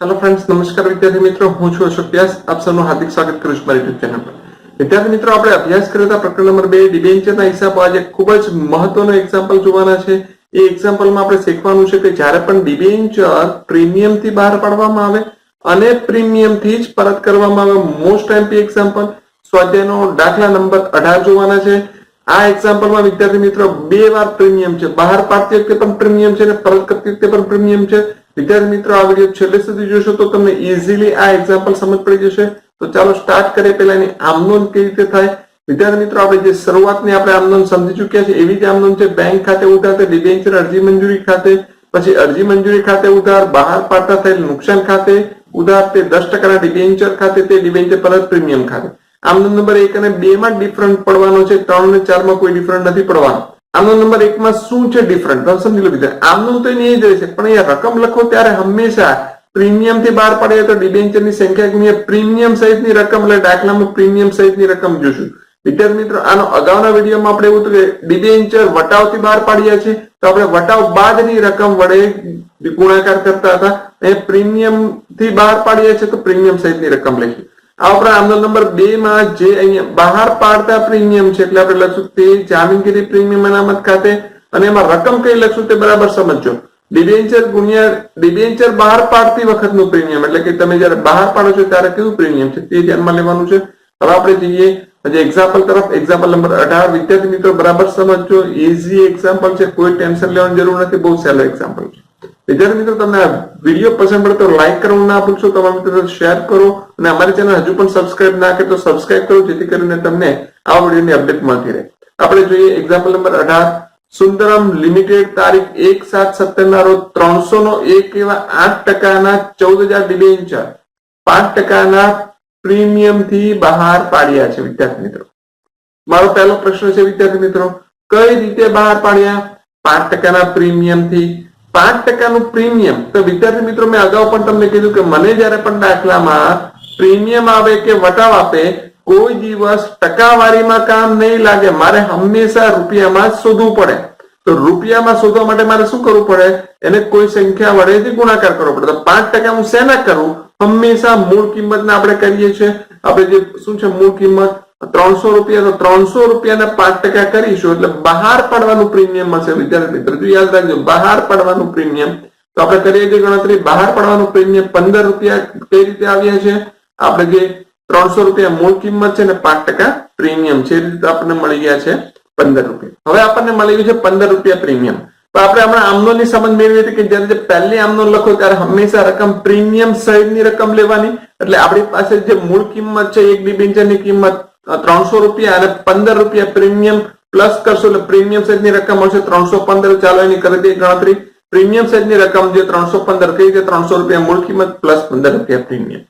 Hello friends નમસ્કાર વિદ્યાર્થી મિત્રો. હું છું અશોક વ્યાસ. આપ સૌનું હાર્દિક સ્વાગત કરું છું મારી યુટ્યુબ ચેનલ પર. વિદ્યાર્થી મિત્રો, આપણે અભ્યાસ કર્યો હતા પ્રકરણ નંબર બે ડિબેન્ચરના હિસાબ આજે ખૂબ જ મહત્વનો એક્ઝામ્પલ જોવાના છે. એ એક્ઝામ્પલમાં આપણે શીખવાનું છે કે જ્યારે પણ ડિબેન્ચર પ્રીમિયમથી બહાર પાડવામાં આવે અને પ્રીમિયમથી જ પરત કરવામાં આવે મોસ્ટ એમપી એક્ઝામ્પલ સ્વાધ્યાયનો દાખલા નંબર અઢાર જોવાના છે. આ એક્ઝામ્પલમાં વિદ્યાર્થી મિત્રો, બે વાર પ્રીમિયમ છે. બહાર પાડતી વખતે પણ પ્રીમિયમ છે અને પરત કરતી વખતે પણ પ્રીમિયમ છે. વિદ્યાર્થી મિત્રો, આ વીડિયો છેલ્લે સુધી જોશો તો તમને ઇઝીલી આ એક્ઝામ્પલ સમજ પડી જશે. તો ચાલો સ્ટાર્ટ કરીએ. પહેલા એની આમનોન કેવી રીતે થાય? વિદ્યાર્થી મિત્રો, આપણે જે શરૂઆતની આપણે આમનોંધ સમજી ચૂક્યા છે એવી જ આમનોંધ છે. બેંક ખાતે ઉધાર તે ડિબેન્ચર અરજી મંજૂરી ખાતે, પછી અરજી મંજૂરી ખાતે ઉધાર, બહાર પાડતા થયેલ નુકસાન ખાતે ઉધાર, તે દસ ટકાના ડિબેન્ચર ખાતે, તે ડિબેન્ચર પરત પ્રીમિયમ ખાતે. આમનો નંબર એક અને બે માં ડિફરન્ટ પડવાનો છે. ત્રણ અને ચારમાં કોઈ ડિફરન્ટ નથી પડવાનો. આમનો નંબર એક માં શું છે ડિફરન્ટ તમે સમજી લો વિદ્યાર્થી આમનો તો એ જ રહેશે પણ અહીંયા રકમ લખો ત્યારે હંમેશા પ્રીમિયમથી બહાર પડે તો ડિબેન્ચરની સંખ્યા ગુણ્યા પ્રીમિયમ સહિતની રકમ એટલે દાખલામાં પ્રીમિયમ સહિતની રકમ જોશું. વિદ્યાર્થી મિત્રો, આનો અગાઉના વિડીયોમાં આપણે એવું કે ડિબેન્ચર વટાવથી બહાર પાડ્યા છે તો આપણે વટાવ બાદની રકમ વડે ગુણાકાર કરતા હતા. એ પ્રીમિયમથી બહાર પાડ્યા છે તો પ્રીમિયમ સહિતની રકમ લખી આ ઉપરાંત આમનો નંબર બે માં જે અહીંયા બહાર પાડતા પ્રીમિયમ છે, એટલે આપણે લખશું તે જામીનગીરી પ્રીમિયમ અનામત ખાતે, અને એમાં રકમ કઈ લખશું તે બરાબર સમજો ડિબેન્ચર ગુણ્યા, ડિબેન્ચર બહાર પાડતી વખતનું પ્રીમિયમ, એટલે કે તમે જયારે બહાર પાડો છો ત્યારે કેવું પ્રીમિયમ છે, તે ધ્યાનમાં લેવાનું છે. હવે આપણે જઈએ પછી એક્ઝામ્પલ તરફ એક્ઝામ્પલ નંબર અઢાર, વિદ્યાર્થી મિત્રો, બરાબર સમજો ઇઝી એક્ઝામ્પલ છે, કોઈ ટેન્શન લેવાની જરૂર નથી, બહુ સહેલો એક્ઝામ્પલ છે. વિદ્યાર્થી મિત્રો તમને આ વીડિયો પસંદ પડે તો લાઈક કરવાનું ના ભૂલશો તમારા મિત્રો શેર કરો અને અમારી ચેનલ હજુ પણ સબસ્ક્રાઇબ ના કરે તો સબસ્ક્રાઇબ કરો, જેથી કરીને તમને આ વિડીયોની અપડેટ મળતી રહે. આપણે જોઈએ એક્ઝામ્પલ નંબર અઢાર. સુંદરમ લિમિટેડ તારીખ એક સાત સત્તર ના રોજ ત્રણસો નો એક એવા આઠ ટકાના ચૌદ હજાર ડિબેન્ચર પાંચ ટકાના પ્રીમિયમથી બહાર પાડ્યા છે વિદ્યાર્થી મિત્રો. મારો પહેલો પ્રશ્ન છે વિદ્યાર્થી મિત્રો, કઈ રીતે બહાર પાડ્યા? પાંચ ટકાના પ્રીમિયમથી પાંચ ટકાનું પ્રીમિયમ. તો વિદ્યાર્થી મિત્રો, મેં અગાઉ પણ તમને કીધું કે મને જયારે પણ દાખલામાં પ્રીમિયમ આવે કે વટાવ આપે, કોઈ દિવસ ટકાવારીમાં કામ નહીં લાગે. મારે હંમેશા રૂપિયામાં શોધવું પડે. તો રૂપિયામાં શોધવા માટે મારે શું કરવું પડે? એને કોઈ સંખ્યા વડેથી ગુણાકાર કરવો પડે. તો પાંચ ટકા હું શેના કરું? હંમેશા મૂળ કિંમતને આપણે કરીએ છીએ. આપણે જે શું છે, મૂળ કિંમત? ત્રણસો રૂપિયા તો ત્રણસો રૂપિયાના પાંચ ટકા કરીશું એટલે બહાર પાડવાનું પ્રીમિયમ હશે. વિદ્યાર્થી મિત્રો, જો યાદ રાખજો, બહાર પાડવાનું પ્રીમિયમ. તો આપણે કરીએ છીએ ગણતરી? બહાર પાડવાનું પ્રીમિયમ પંદર રૂપિયા કઈ રીતે આવ્યા છે? આપણે જે ત્રણસો રૂપિયા મૂળ કિંમત છે ને પાંચ ટકા પ્રીમિયમ છે, એ રીતે આપણને મળી ગયા છે પંદર રૂપિયા. હવે આપણને મળી ગયું છે પંદર રૂપિયા પ્રીમિયમ. તો આપણે હમણાં આમનોની સમજ મેળવી હતી કે જ્યારે પહેલી આમનો લખો ત્યારે હંમેશા રકમ પ્રીમિયમ સહિતની રકમ લેવાની. એટલે આપણી પાસે જે મૂળ કિંમત છે, એક ડિબેન્ચરની કિંમત ત્રણસો રૂપિયા અને પંદર રૂપિયા પ્રીમિયમ પ્લસ કરશો એટલે પ્રીમિયમ સહિતની રકમ હશે ત્રણસો પંદર ચાલો એની કરી દઈએ ગણતરી. પ્રીમિયમ સહિતની રકમ જે ત્રણસો પંદર કઈ છે ત્રણસો રૂપિયા મૂળ કિંમત પ્લસ પંદર રૂપિયા પ્રીમિયમ.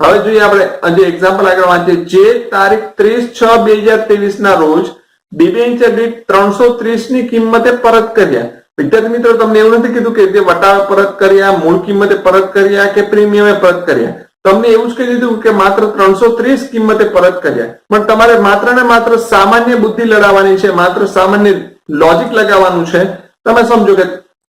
હવે જોઈએ આપણે જે એક્ઝામ્પલ આગળ વાંચીએ. જે તારીખ ત્રીસ છ બે હજાર ત્રેવીસ ના રોજ ડિબેન્ચર દીઠ ત્રણસો ત્રીસની કિંમતે પરત કર્યા. વિદ્યાર્થી મિત્રો, તમને એવું નથી કીધું કે જે વટાવે પરત કર્યા, મૂળ કિંમતે પરત કર્યા કે પ્રીમિયમે પરત કર્યા? તમને એવું જ કહી દીધું કે માત્ર ત્રણસો ત્રીસ કિંમતે પરત કર્યા. પણ તમારે માત્ર ને માત્ર સામાન્ય બુદ્ધિ લડાવવાની છે, માત્ર સામાન્ય લોજિક લગાવવાનું છે. તમે સમજો કે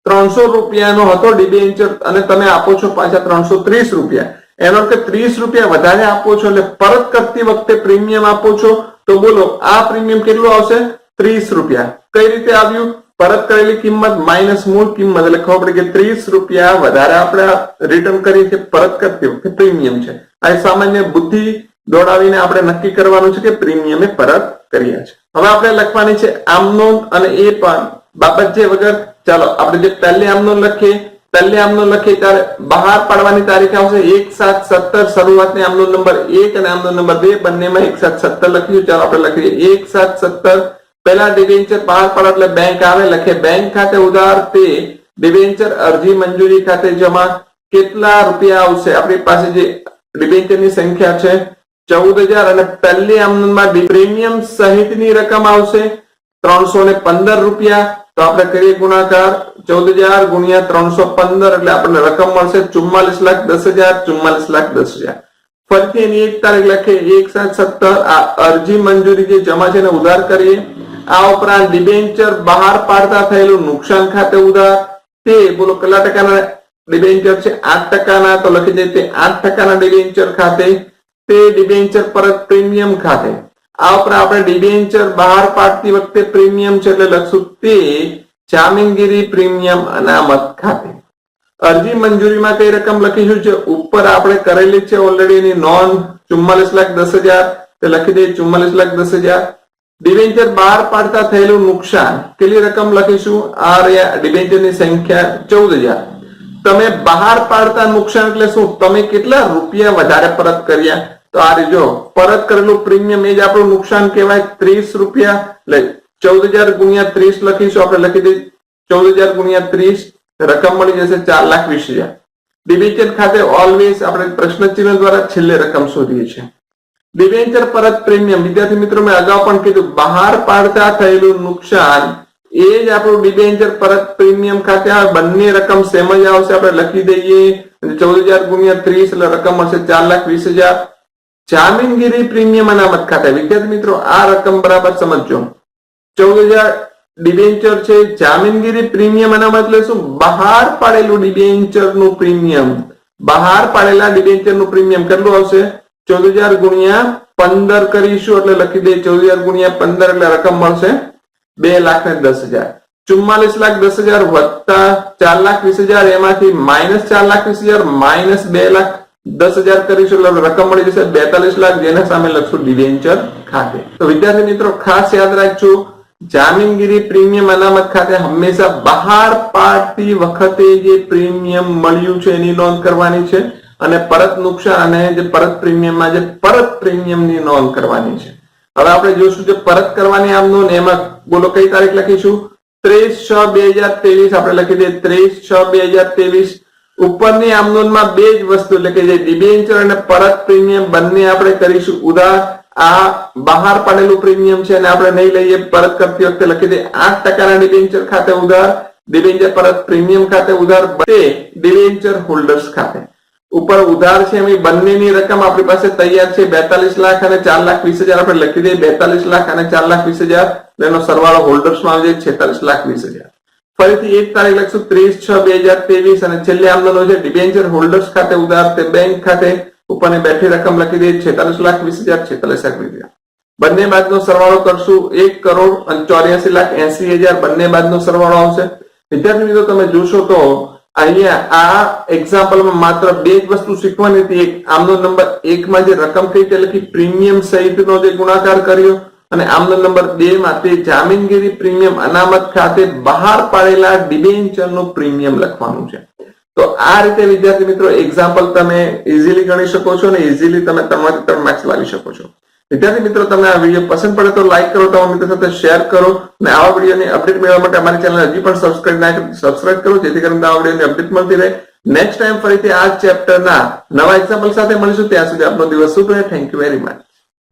ત્રણસો રૂપિયાનો હતો ડિબેન્ચર અને તમે આપો છો પાછા ત્રણસો ત્રીસ રૂપિયા. એનો કે ત્રીસ રૂપિયા વધારે આપો છો એટલે પરત કરતી વખતે પ્રીમિયમ આપો છો. તો બોલો, આ પ્રીમિયમ કેટલું આવશે? ત્રીસ રૂપિયા. કઈ રીતે આવ્યું? પરત કરેલી કિંમત માઇનસ મૂળ કિંમત. એટલે ખબર પડે કે ત્રીસ રૂપિયા વધારે આપણે રિટર્ન કરીએ છીએ, પરત કરતી વખતે પ્રીમિયમ છે. આ સામાન્ય બુદ્ધિ દોડાવીને આપણે નક્કી કરવાનું છે કે પ્રીમિયમે પરત કર્યા છે. હવે આપણે લખવાની છે આમનો અને એ પણ. બાબત જે વગર, ચાલો, આપણે જે પહેલી આમનો લખીએ, પહેલી આમનો લખીએ ત્યારે બહાર પાડવાની તારીખ આવશે એક સાત સત્તર. શરૂઆતની આમનો નંબર એક અને આમનો નંબર બે બંનેમાં એક સાત સત્તર લખ્યું. ચાલો, આપણે લખીએ એક સાત સત્તર પહેલા ડિબેન્ચર બહાર પડે એટલે બેંક આવે, લખે બેંક ખાતે ઉધાર તે ડિબેન્ચર અરજી મંજૂરી ખાતે જમા કેટલા રૂપિયા આવશે? આપણી પાસે જે ડિબેન્ચરની સંખ્યા છે ચૌદ હજાર અને પહેલી આમનોંધમાં પ્રીમિયમ સહિતની રકમ આવશે ત્રણસો ને પંદર રૂપિયા. તો આપણે કરીએ ગુણાકાર. ચૌદ હજાર ગુણ્યા ત્રણસો પંદર એટલે આપણને રકમ મળશે ચુમ્માલીસ લાખ દસ હજાર, ચુમ્માલીસ લાખ દસ હજાર. ફરીથી એની એક તારીખ લખે એક સાત સત્તર. આ અરજી મંજૂરી જે જમા છે એને ઉધાર કરીએ. આ ઉપરાંત ડિબેન્ચર બહાર પાડતા થયેલું નુકસાન ખાતે ઉધાર. તે બોલો, કેટલા ટકાના ડિબેન્ચર છે? આઠ ટકાના, તો લખી દે તે આઠ ટકાના ડિબેન્ચર ખાતે, તે ડિબેન્ચર પરત પ્રીમિયમ ખાતે. આ ઉપરાંત આપણે ડિબેન્ચર બહાર પાડતી વખતે પ્રીમિયમ છે એટલે લખશું તે જામીનગીરી પ્રીમિયમ અનામત ખાતે. અરજી મંજૂરીમાં કઈ રકમ લખીશું? છે ઉપર આપણે કરેલી છે ઓલરેડી એની નોંધ ચુમ્માલીસ લાખ દસ હજાર. તે લખી દઈએ ચુમ્માલીસ લાખ દસ હજાર. ડિબેન્ચર બહાર પાડતા થયેલું નુકસાન કેટલી રકમ લખીશું? આ રહ્યા ડિવેન્ચરની સંખ્યા ચૌદ હજાર. તમે બહાર પાડતા નુકસાન એટલે શું? તમે કેટલા રૂપિયા વધારે પરત કર્યા? તો આ રીજો પરત કરેલું પ્રીમિયમ એ જ આપણું નુકસાન કહેવાય, ત્રીસ રૂપિયા. એટલે ચૌદ હજાર ગુણ્યા ત્રીસ લખીશું, આપણે લખી દઈએ. ચૌદ હજાર ગુણ્યા ત્રીસ, રકમ મળી જશે ચાર લાખ વીસ હજાર. ડિવેન્ચર ખાતે ઓલવેઝ આપણે પ્રશ્ન ચિહ્ન દ્વારા છેલ્લે રકમ શોધીએ છીએ. ડિબેન્ચર પરત પ્રીમિયમ. વિદ્યાર્થી મિત્રો, મેં અગાઉ પણ કીધું, બહાર પાડતા થયેલું નુકસાન એ જ આપણું ડિબેન્ચર પરત પ્રીમિયમ ખાતે આવે. બંને રકમ સેમ જ આવશે. આપણે લખી દઈએ. ચૌદ હજાર ગુણ્યા ત્રીસ, એટલે રકમ હશે ચાર લાખ વીસ હજાર. જામીનગીરી પ્રીમિયમ અનામત ખાતે. વિદ્યાર્થી મિત્રો, આ રકમ બરાબર સમજજો. ચૌદ હજાર ડિબેન્ચર છે. જામીનગીરી પ્રીમિયમ અનામત એટલે શું બહાર પાડેલું ડિબેન્ચરનું પ્રીમિયમ. બહાર પાડેલા ડિબેન્ચરનું પ્રીમિયમ કેટલું આવશે? ચૌદ હજાર ગુણ્યા પંદર કરીશું એટલે લખી દઈએ ચૌદ હજાર ગુણ્યા પંદર એટલે રકમ મળશે બે લાખ ને દસ હજાર. ચુમ્માલીસ લાખ દસ હજાર વત્તા ચાર લાખ વીસ હજાર, એમાંથી માઇનસ ચાર લાખ વીસ હજાર, માઇનસ બે લાખ દસ હજાર કરીશું એટલે રકમ મળી જશે બેતાલીસ લાખ, જેના સામે લખશું ડિવેન્ચર ખાતે. તો વિદ્યાર્થી મિત્રો, ખાસ યાદ રાખજો, જામીનગીરી પ્રીમિયમ અનામત ખાતે હંમેશા બહાર પાડતી વખતે જે પ્રીમિયમ મળ્યું છે એની નોંધ કરવાની છે. અને પરત નુકસાન અને જે પરત પ્રીમિયમમાં જે પરત પ્રીમિયમની નોંધ કરવાની છે. હવે આપણે જોશું જે પરત કરવાની આમ નોંધ બોલો કઈ તારીખ લખીશું? ત્રીસ છ બે હજાર ત્રેવીસ, આપણે લખી દઈએ ત્રીસ છ બે હજાર ત્રેવીસ. ઉપરની આમ બે જ વસ્તુ એટલે કે જે ડિબેન્ચર અને પરત પ્રીમિયમ બંને આપણે કરીશું. ઉદાહરણ, આ બહાર પાડેલું પ્રીમિયમ છે અને આપણે નહીં લઈએ. પરત કરતી વખતે લખી દઈએ આઠ ટકાના ડિબેન્ચર ખાતે ઉધાર, ડિબેન્ચર પરત પ્રીમિયમ ખાતે ઉધાર, બે ડિબેન્ચર હોલ્ડર્સ ખાતે. ઉપર ઉધાર છે એમ બંનેની રકમ આપણી પાસે તૈયાર છે. બેતાલીસ લાખ અને ચાર લાખ વીસ હજાર આપણે લખી દઈએ. બેતાલીસ લાખ અને ચાર લાખ વીસ હજાર. એનો સરવાળો હોલ્ડર્સમાં આવી જાય છેતાલીસ લાખ વીસ હજાર. ફરીથી એક તારીખ લખશું. ત્રીસ છ બે હજાર ત્રેવીસ અને છેલ્લે આમનો છે. ડિબેન્ચર હોલ્ડર્સ ખાતે ઉધાર તે બેંક ખાતે ઉપરની બેઠી રકમ લખી દઈએ. છેતાલીસ લાખ વીસ હજાર, છેતાલીસ લાખ વીસ હજાર. બંને બાદનો સરવાળો કરશું. એક કરોડ અને ચોર્યાસી લાખ એસી હજાર બંને બાદનો સરવાળો આવશે. વિદ્યાર્થી મિત્રો, તમે જોશો તો અહીંયા આ એક્ઝામ્પલમાં માત્ર બે જ વસ્તુ શીખવાની હતી. એક, આમનો નંબર એકમાં જે રકમ કઈ તે લખી પ્રીમિયમ સહિતનો જે ગુણાકાર કર્યો અને આમનો નંબર બે માં તે જામીનગીરી પ્રીમિયમ અનામત ખાતે બહાર પાડેલા ડિબેન્ચરનું પ્રીમિયમ લખવાનું છે. તો આ રીતે, વિદ્યાર્થી મિત્રો એક્ઝામ્પલ તમે ઇઝીલી ગણી શકો છો અને ઇઝીલી તમે તમારી ત્રણ માર્ક્સ લાવી શકો છો. વિદ્યાર્થી મિત્રો, તમને આ વીડિયો પસંદ પડે તો લાઈક કરો, તમારા મિત્રો સાથે શેર કરો અને આવા વિડીયોની અપડેટ મેળવવા માટે અમારી ચેનલ હજી પણ સબસ્ક્રાઇબ ના સબસ્ક્રાઇબ કરો, જેથી કરીને આ વિડીયોની અપડેટ મળતી રહે. નેક્સ્ટ ટાઈમ ફરીથી આ ચેપ્ટરના નવા એક્ઝામ્પલ સાથે મળીશું. ત્યાં સુધી આપનો દિવસ શુભ રહે. Thank you very much